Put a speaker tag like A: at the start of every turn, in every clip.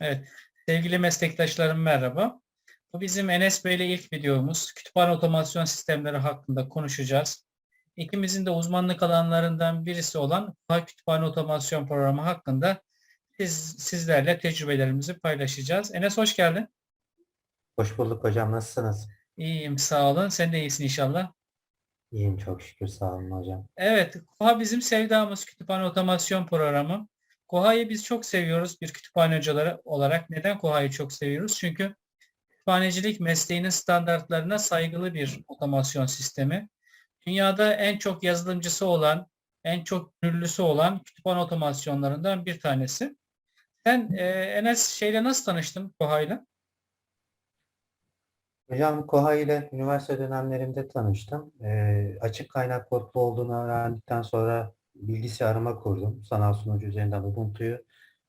A: Evet, sevgili meslektaşlarım merhaba. Bu bizim Enes Bey ile ilk videomuz. Kütüphane otomasyon sistemleri hakkında konuşacağız. İkimizin de uzmanlık alanlarından birisi olan Koha Kütüphane Otomasyon Programı hakkında biz sizlerle tecrübelerimizi paylaşacağız. Enes hoş geldin.
B: Hoş bulduk hocam. Nasılsınız?
A: İyiyim, sağ olun. Sen de iyisin inşallah.
B: İyiyim çok şükür. Sağ olun hocam.
A: Evet, Koha bizim sevdamız kütüphane otomasyon programı. Koha'yı biz çok seviyoruz bir kütüphane hocaları olarak. Neden Koha'yı çok seviyoruz? Çünkü kütüphanecilik mesleğinin standartlarına saygılı bir otomasyon sistemi. Dünyada en çok yazılımcısı olan, en çok gönüllüsü olan kütüphane otomasyonlarından bir tanesi. Sen e, Enes şeyle nasıl tanıştın Koha'yla?
B: Hocam Koha ile üniversite dönemlerimde tanıştım. Ee, açık kaynak kodlu olduğunu öğrendikten sonra bilgisayarıma kurdum. Sanal sunucu üzerinden Ubuntu'yu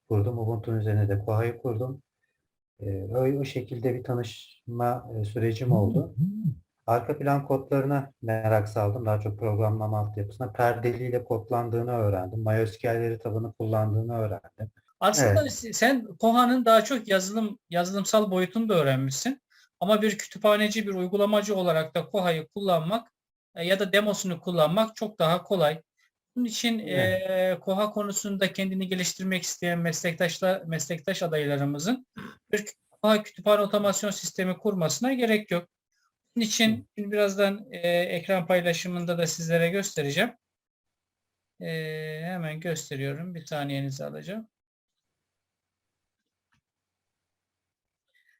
B: kurdum. Ubuntu'nun üzerine de Koha'yı kurdum. Ee, öyle o şekilde bir tanışma e, sürecim oldu. Arka plan kodlarına merak saldım. Daha çok programlama altyapısına. Perdeliyle kodlandığını öğrendim. MySQL tabanı kullandığını öğrendim.
A: Aslında sen Koha'nın daha çok yazılım yazılımsal boyutunu da öğrenmişsin. Ama bir kütüphaneci, bir uygulamacı olarak da Koha'yı kullanmak e, ya da demosunu kullanmak çok daha kolay. Bunun için e, Koha konusunda kendini geliştirmek isteyen meslektaşlar, meslektaş adaylarımızın bir Koha kütüphane otomasyon sistemi kurmasına gerek yok. Bunun için birazdan e, ekran paylaşımında da sizlere göstereceğim. E, hemen gösteriyorum. Bir saniyenizi alacağım.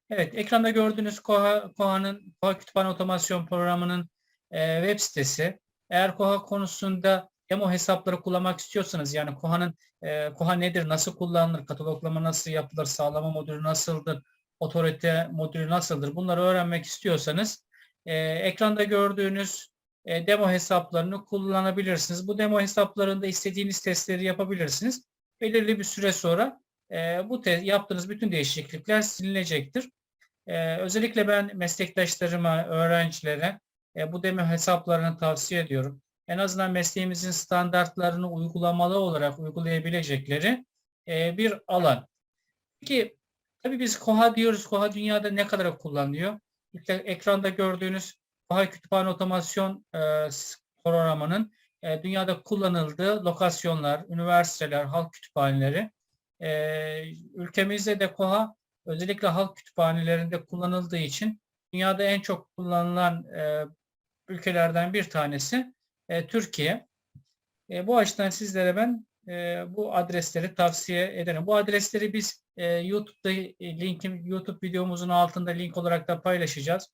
A: Evet, ekranda gördüğünüz Koha, Koha'nın Koha Kütüphane Otomasyon Programı'nın e, web sitesi. Eğer Koha konusunda demo hesapları kullanmak istiyorsanız, yani Koha'nın e, Koha nedir, nasıl kullanılır, kataloglama nasıl yapılır, sağlama modülü nasıldır, otorite modülü nasıldır, bunları öğrenmek istiyorsanız e, ekranda gördüğünüz e, demo hesaplarını kullanabilirsiniz. Bu demo hesaplarında istediğiniz testleri yapabilirsiniz. Belirli bir süre sonra e, bu yaptığınız bütün değişiklikler silinecektir. E, özellikle ben meslektaşlarıma, öğrencilere e, bu demo hesaplarını tavsiye ediyorum. En azından mesleğimizin standartlarını uygulamalı olarak uygulayabilecekleri e, bir alan. Peki tabii biz Koha diyoruz. Koha dünyada ne kadar kullanılıyor? İşte ekranda gördüğünüz Koha Kütüphane Otomasyon e, programının e, dünyada kullanıldığı lokasyonlar, üniversiteler, halk kütüphaneleri ülkemizde de KOHA özellikle halk kütüphanelerinde kullanıldığı için dünyada en çok kullanılan ülkelerden bir tanesi e, Türkiye. E, bu açıdan sizlere ben e, bu adresleri tavsiye ederim. Bu adresleri biz e, YouTube'da e, linkim YouTube videomuzun altında link olarak da paylaşacağız.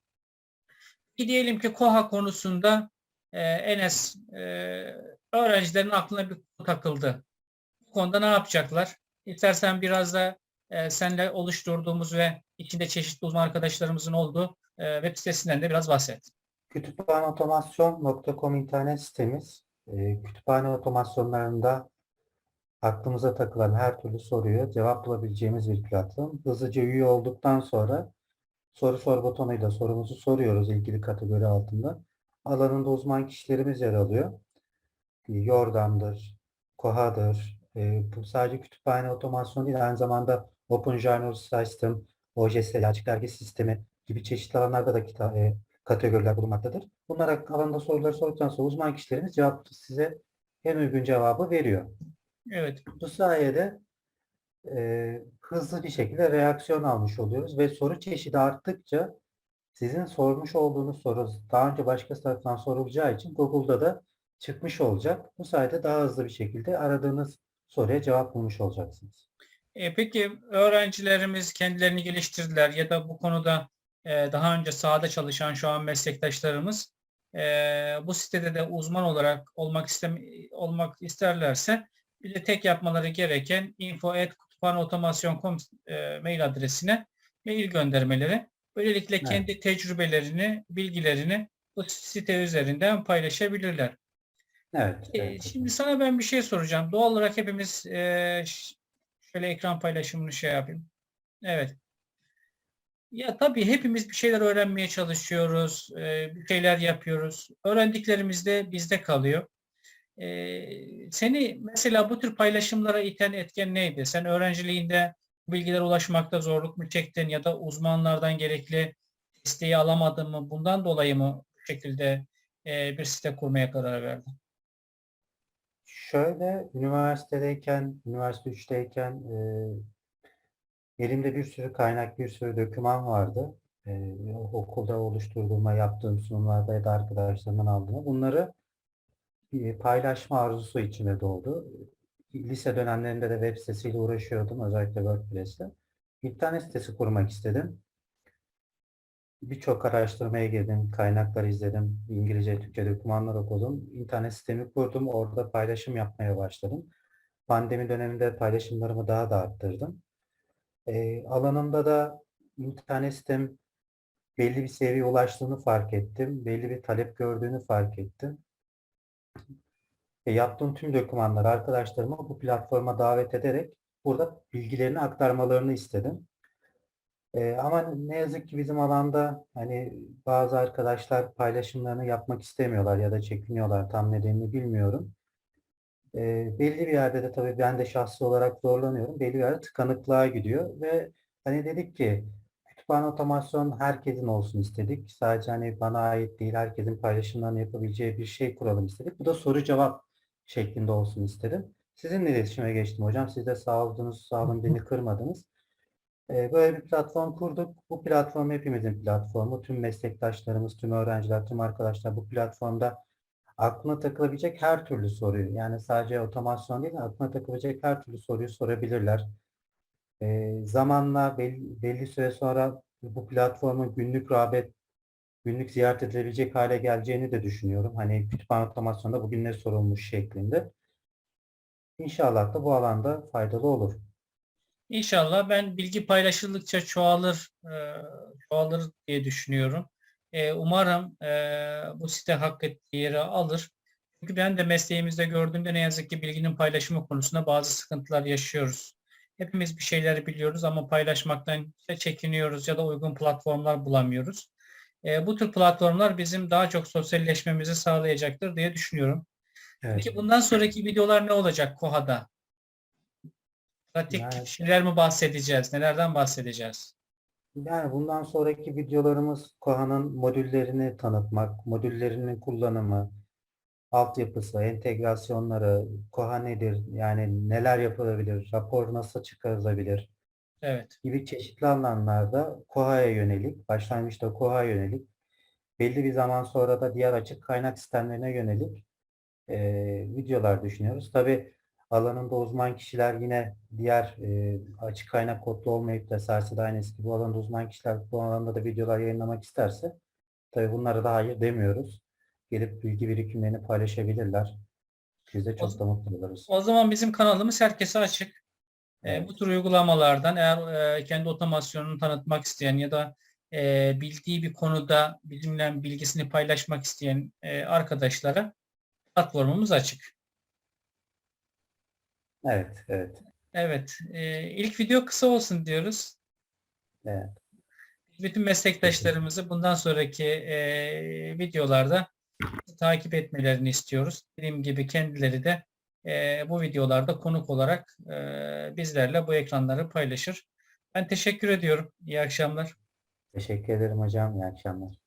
A: Bir diyelim ki KOHA konusunda e, Enes e, öğrencilerin aklına bir takıldı. Bu konuda ne yapacaklar? İstersen biraz da e, senle oluşturduğumuz ve içinde çeşitli uzman arkadaşlarımızın olduğu e, web sitesinden de biraz bahset.
B: Kütüphaneotomasyon.com internet sitemiz. E, kütüphane otomasyonlarında aklımıza takılan her türlü soruyu cevap bulabileceğimiz bir platform. Hızlıca üye olduktan sonra soru sor butonuyla sorumuzu soruyoruz ilgili kategori altında. Alanında uzman kişilerimiz yer alıyor. Yordam'dır, Koha'dır, e, bu sadece kütüphane otomasyon değil, aynı zamanda Open Journal System, OJS, açık dergi sistemi gibi çeşitli alanlarda da kita, e, kategoriler bulunmaktadır. Bunlar alanında soruları sorduktan sonra uzman kişilerimiz cevap size en uygun cevabı veriyor.
A: Evet.
B: Bu sayede e, hızlı bir şekilde reaksiyon almış oluyoruz ve soru çeşidi arttıkça sizin sormuş olduğunuz soru daha önce başkası tarafından sorulacağı için Google'da da çıkmış olacak. Bu sayede daha hızlı bir şekilde aradığınız soruya cevap bulmuş olacaksınız.
A: E, peki öğrencilerimiz kendilerini geliştirdiler ya da bu konuda e, daha önce sahada çalışan şu an meslektaşlarımız e, bu sitede de uzman olarak olmak istem olmak isterlerse bir de tek yapmaları gereken info@kütüphaneotomasyon.com e, mail adresine mail göndermeleri. Böylelikle
B: Evet.
A: kendi tecrübelerini, bilgilerini bu site üzerinden paylaşabilirler.
B: Evet. Evet.
A: Şimdi sana ben bir şey soracağım. Doğal olarak hepimiz e, şöyle ekran paylaşımını şey yapayım. Evet. Ya tabii hepimiz bir şeyler öğrenmeye çalışıyoruz, e, bir şeyler yapıyoruz. Öğrendiklerimiz de bizde kalıyor. E, seni mesela bu tür paylaşımlara iten etken neydi? Sen öğrenciliğinde bu bilgilere ulaşmakta zorluk mu çektin ya da uzmanlardan gerekli desteği alamadın mı? Bundan dolayı mı bu şekilde e, bir site kurmaya karar verdin?
B: Şöyle üniversitedeyken, üniversite 3'teyken e, elimde bir sürü kaynak, bir sürü doküman vardı. E, okulda oluşturduğuma, yaptığım sunumlarda ya da arkadaşlarımdan aldığım. Bunları e, paylaşma arzusu içime doğdu. Lise dönemlerinde de web sitesiyle uğraşıyordum, özellikle WordPress'te. İnternet sitesi kurmak istedim. Birçok araştırmaya girdim, kaynaklar izledim, İngilizce, Türkçe dokümanlar okudum. İnternet sitemi kurdum, orada paylaşım yapmaya başladım. Pandemi döneminde paylaşımlarımı daha da arttırdım. Ee, alanımda da internet sitem belli bir seviyeye ulaştığını fark ettim. Belli bir talep gördüğünü fark ettim. E, yaptığım tüm dokümanları arkadaşlarıma bu platforma davet ederek burada bilgilerini aktarmalarını istedim. Ee, ama ne yazık ki bizim alanda hani bazı arkadaşlar paylaşımlarını yapmak istemiyorlar ya da çekiniyorlar. Tam nedenini bilmiyorum. Ee, belli bir yerde de tabii ben de şahsi olarak zorlanıyorum. Belli bir yerde tıkanıklığa gidiyor ve hani dedik ki kütüphane otomasyon herkesin olsun istedik. Sadece hani bana ait değil herkesin paylaşımlarını yapabileceği bir şey kuralım istedik. Bu da soru cevap şeklinde olsun istedim. Sizinle iletişime geçtim hocam. Siz de sağ oldunuz, sağ olun beni kırmadınız. Ee, Böyle bir platform kurduk. Bu platform hepimizin platformu. Tüm meslektaşlarımız, tüm öğrenciler, tüm arkadaşlar bu platformda aklına takılabilecek her türlü soruyu, yani sadece otomasyon değil, aklına takılabilecek her türlü soruyu sorabilirler. Ee, zamanla belli, belli süre sonra bu platformun günlük rağbet, günlük ziyaret edilebilecek hale geleceğini de düşünüyorum. Hani kütüphane otomasyonda bugün ne sorulmuş şeklinde. İnşallah da bu alanda faydalı olur.
A: İnşallah ben bilgi paylaşıldıkça çoğalır, e, çoğalır diye düşünüyorum. E, umarım e, bu site hak ettiği yeri alır. Çünkü ben de mesleğimizde gördüğümde ne yazık ki bilginin paylaşımı konusunda bazı sıkıntılar yaşıyoruz. Hepimiz bir şeyleri biliyoruz ama paylaşmaktan ya çekiniyoruz ya da uygun platformlar bulamıyoruz. E, bu tür platformlar bizim daha çok sosyalleşmemizi sağlayacaktır diye düşünüyorum.
B: Evet.
A: Peki bundan sonraki videolar ne olacak KOHA'da? Pratik
B: Yani-
A: şeyler mi bahsedeceğiz? Nelerden bahsedeceğiz?
B: Yani bundan sonraki videolarımız Koha'nın modüllerini tanıtmak, modüllerinin kullanımı, altyapısı, entegrasyonları, Koha nedir, yani neler yapılabilir, rapor nasıl çıkarılabilir
A: Evet.
B: gibi çeşitli alanlarda Koha'ya yönelik, başlangıçta Koha'ya yönelik, belli bir zaman sonra da diğer açık kaynak sistemlerine yönelik eee, videolar düşünüyoruz. Tabii alanında uzman kişiler yine diğer eee, açık kaynak kodlu olmayıp da Sersi Dynasty gibi bu alanda uzman kişiler bu alanda da videolar yayınlamak isterse tabii bunlara da hayır demiyoruz. Gelip bilgi birikimlerini paylaşabilirler. Biz de çok da mutlu oluruz.
A: O zaman bizim kanalımız herkese açık. E,
B: Evet.
A: bu tür uygulamalardan eğer e, kendi otomasyonunu tanıtmak isteyen ya da e, bildiği bir konuda bizimle bilgisini paylaşmak isteyen e, arkadaşlara platformumuz açık.
B: Evet, evet.
A: Evet. E, ilk video kısa olsun diyoruz.
B: Evet.
A: Bütün meslektaşlarımızı bundan sonraki e, videolarda takip etmelerini istiyoruz. Dediğim gibi kendileri de e, bu videolarda konuk olarak e, bizlerle bu ekranları paylaşır. Ben teşekkür ediyorum. İyi akşamlar.
B: Teşekkür ederim hocam. İyi akşamlar.